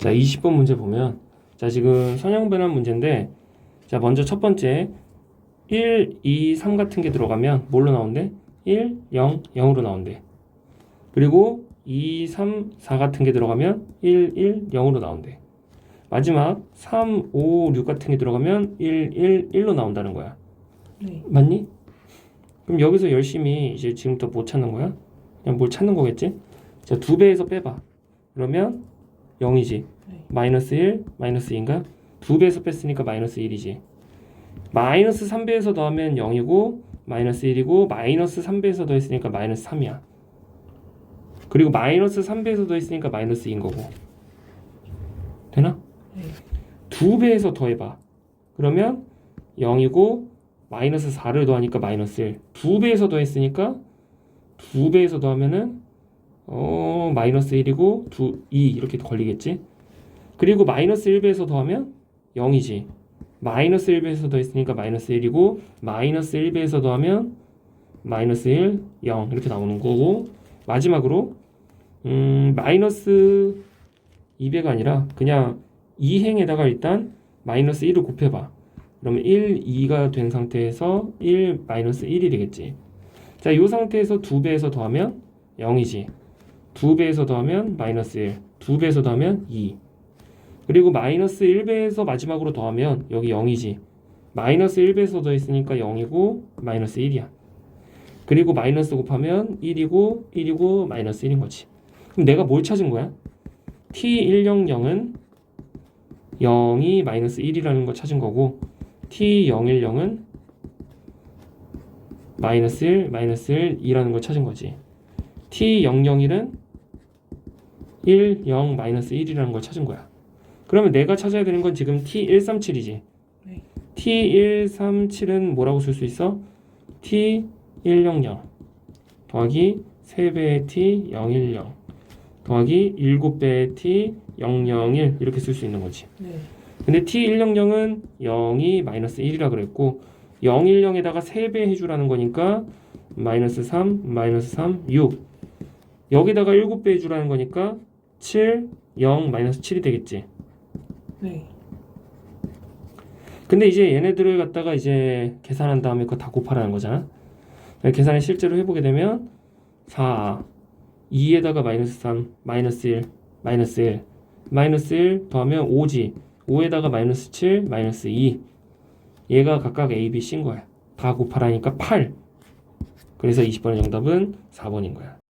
자, 20번 문제 보면 자, 지금 선형 변환 문제인데 자, 먼저 첫 번째 1, 2, 3 같은 게 들어가면 뭘로 나온대? 1, 0, 0으로 나온대. 그리고 2, 3, 4 같은 게 들어가면 1, 1, 0으로 나온대. 마지막 3, 5, 6 같은 게 들어가면 1, 1, 1로 나온다는 거야. 네. 맞니? 그럼 여기서 열심히 이제 지금부터 못 찾는 거야? 그냥 뭘 찾는 거겠지? 자, 두 배에서 빼봐. 그러면 0이지. 네. 마이너스 1, 마이너스 2인가? 두 배에서 뺐으니까 마이너스 1이지. 마이너스 3배에서 더하면 0이고, 마이너스 1이고, 마이너스 3배에서 더했으니까 마이너스 3이야. 그리고 마이너스 3배에서 더했으니까 마이너스 2인 거고. 되나? 네. 두 배에서 더해봐. 그러면 0이고 마이너스 4를 더하니까 마이너스 1. 두 배에서 더했으니까 두 배에서 더하면은 어 마이너스 1이고 두2 이렇게 걸리겠지. 그리고 마이너스 1배에서 더하면 0이지. 마이너스 1배에서 더했으니까 마이너스 1이고 마이너스 1배에서 더하면 마이너스 1, 0 이렇게 나오는 거고 마지막으로 음 마이너스 2배가 아니라 그냥 2행에다가 일단 마이너스 1을 곱해봐. 그러면 1, 2가 된 상태에서 1, 마이너스 1이 되겠지. 자, 이 상태에서 2배에서 더하면 0이지. 2배에서 더하면 마이너스 1, 2배에서 더하면 2. 그리고 마이너스 1배에서 마지막으로 더하면 여기 0이지. 마이너스 1배에서 더했으니까 0이고 마이너스 1이야. 그리고 마이너스 곱하면 1이고 1이고 마이너스 1인 거지. 그럼 내가 뭘 찾은 거야? T100은 0이 마이너스 1이라는 걸 찾은 거고 T010은 마이너스 1, 마이너스 1, 2라는 걸 찾은 거지. T001은 1, 0, 마이너스 1이라는 걸 찾은 거야. 그러면 내가 찾아야 되는 건 지금 T137이지. 네. T137은 뭐라고 쓸 수 있어? T100 더하기 3배의 T010 더하기 7배의 T001 이렇게 쓸 수 있는 거지. 네. 근데 T100은 0이 마이너스 1이라 그랬고 010에다가 3배 해주라는 거니까 마이너스 3, 마이너스 3, 6 여기다가 7배 해주라는 거니까 7, 0, 마이너스 7이 되겠지. 네. 근데 이제 얘네들을 갖다가 이제 계산한 다음에 그거 다 곱하라는 거잖아. 계산을 실제로 해보게 되면 4, 2에다가 마이너스 3, 마이너스 1, 마이너스 1, 마이너스 1 더하면 5지. 5에다가 마이너스 7, 마이너스 2. 얘가 각각 A, B, C인 거야. 다 곱하라니까 8. 그래서 20번의 정답은 4번인 거야.